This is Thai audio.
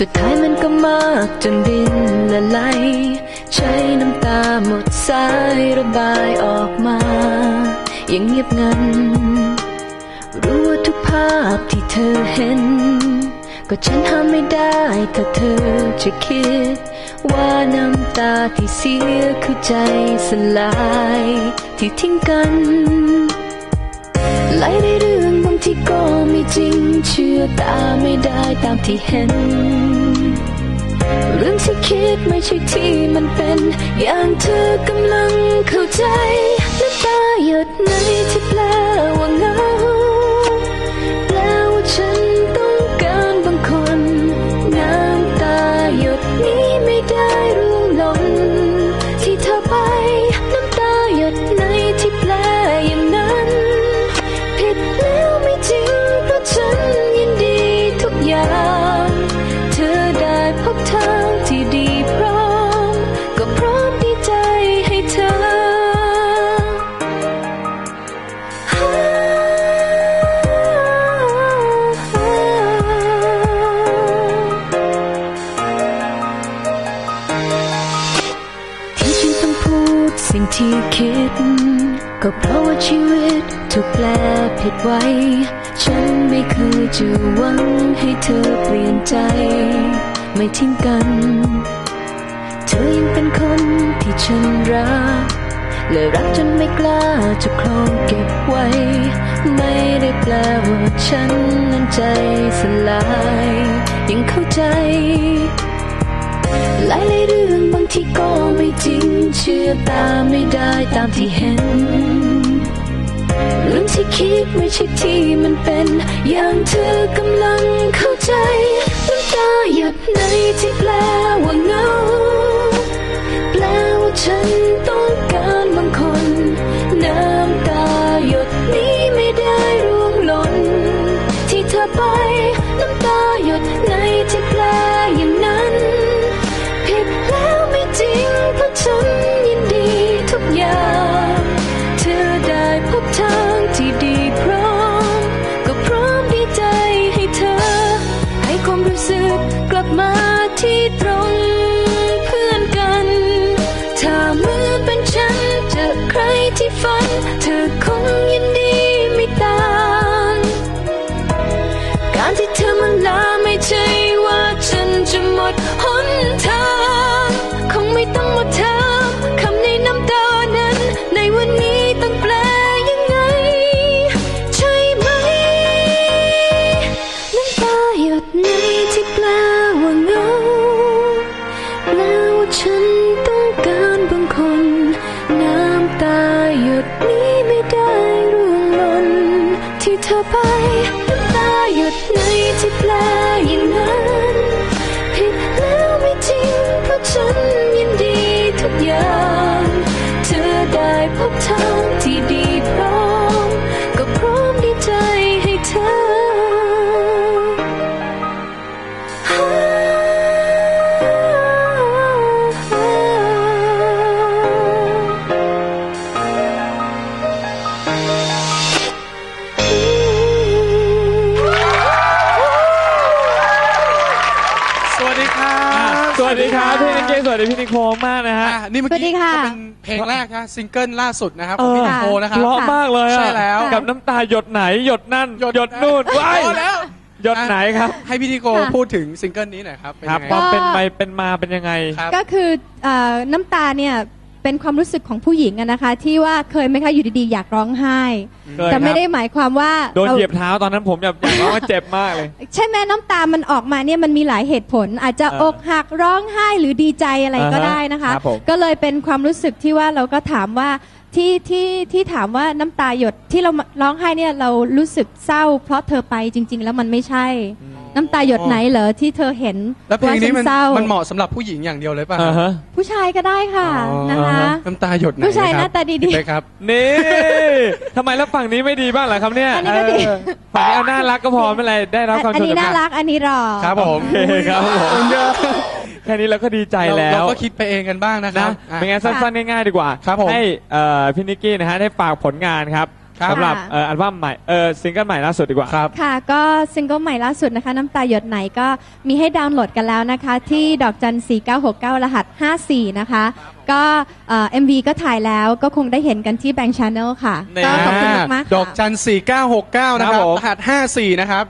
สุดท้ายมันก็มากจนดินละลายใช้น้ำตาหมดสายระบายออกมา อย่างเงียบงัน รู้ว่าทุกภาพที่เธอเห็น ก็ฉันห้ามไม่ได้ถ้าเธอจะคิด ว่าน้ำตาที่เสียคือใจสลายที่ทิ้งกันไหลในเรื่องบางที่ก็ไม่จริง ชื่อตาไม่ได้ตามที่เห็น เรื่องที่คิดไม่ใช่ที่มันเป็น อย่างเธอกำลังเข้าใจและตาหยดในที่แปล ที่คิด ก็เพราะว่าชีวิตถูกแปลผิดไว้ ฉันไม่เคยจะหวังให้เธอเปลี่ยนใจ ไม่ทิ้งกัน เธอยังเป็นคนที่ฉันรักและรักจนไม่กล้าจะคลองเก็บไว้ ไม่ได้แปลว่าฉันนั้นใจสลาย ยังเข้าใจหลายหลาย จริงเชื่อตาไม่ได้ตามที่เห็นเรื่องที่คิดไม่ใช่ที่มันเป็น อย่างเธอกำลังเข้าใจน้ำตาหยดในที่แปลว่าเงาแปลว่าฉัน เธอไปน้ำตาหยดในที่แปลอย่างนั้นผิดแล้วไม่จริงเพราะฉันยินดีทุกอย่าง เธอได้พบเธอ สวัสดีครับพี่นิกกี้สวัสดีพี่นิโคมากนะฮะ อะนี่เมื่อสวัสดีกี้ค่ะก็เป็นเพลงแรกนะซิงเกิลล่าสุดนะครับของพี่เออนิโคนะครับ เพราะมากเลยอะใช่แล้วกับน้ำตาหยดไหนหยดนั่นหยดหยดนู่นว้ายพอแล้ว หยดไหนครับให้พี่นิโคค่ะ พูดถึงซิงเกิลนี้หน่อยครับเป็นครับยังไงความเป็นไปเป็นมาเป็นยังไง ครับ ก็คือเออน้ำตาเนี่ย เป็นความรู้สึกของผู้หญิงอะนะคะ ที่ว่าเคยไหมคะอยู่ดีๆ อยากร้องไห้ เคยแต่ไม่ครับได้หมายความว่าโดนรา เหยียบเท้าตอนนั้นผมแบบอยากร้องว่าเจ็บมากเลย ใช่ไหมน้ำตามันออกมาเนี่ยมันมีหลายเหตุผล อาจจะเอออกหักร้องไห้หรือดีใจอะไรก็อ่าฮะได้นะคะ ครับผม ก็เลยเป็นความรู้สึกที่ว่าเราก็ถามว่าที่ที่ที่ถามว่าน้ำตาหยดที่เราร้องไห้เนี่ยเรารู้สึกเศร้า เพราะเธอไปจริง ๆ แล้วมันไม่ใช่ น้ำตาหยดไหนเหรอที่เธอเห็นแล้วเพลงนี้มันว่าฉัเศร้ามันเหมาะสำหรับผู้หญิงอย่างเดียวเลยป่ะอ่าฮะ ผู้ชายก็ได้ค่ะอ๋อนะคะ น้ำตาหยดไหนผู้ชายหน้าตาดีๆเลยครับ นี่ทำไมแล้วฝั่งนี้ไม่ดีบ้างเหรอครับเนี่ยอันนี้ก็ดี เออฝั่งนี้เอาน่ารักก็พอไม่เป็นไรได้รับความอันชมนี้จากน่ารักอันนี้รอครับผมโอเคครับผมแค่นี้เราก็ดีใจเราแล้เราวก็คิดไปเองกันบ้างนะครันะบอะ เป็นไงนสั้นๆ ง่ายๆ ดีกว่า ครับผมให้เอ่อพี่นิกกี้นะฮะได้ฝากผลงานครับ ครับ สำหรับค่ะ เอ่ออัลบั้มใหม่เออซิงเกิลใหม่ล่าสุดดีกว่าครับ ค่ะ ก็ซิงเกิลใหม่ล่าสุดนะคะ น้ำตาหยดไหนก็มีให้ดาวน์โหลดกันแล้วนะคะ ที่ดอกจัน 4969 รหัส 54 นะคะ ก็เอ่อ็มวีก็ถ่ายแล้วก็คงได้เห็นกันที่แบงค์ชาแนลค่ะเนี่ยก็ขอบคุณมากๆค่ะ ดอกจัน4969นะคครัรับบผม รหัส54นะครับ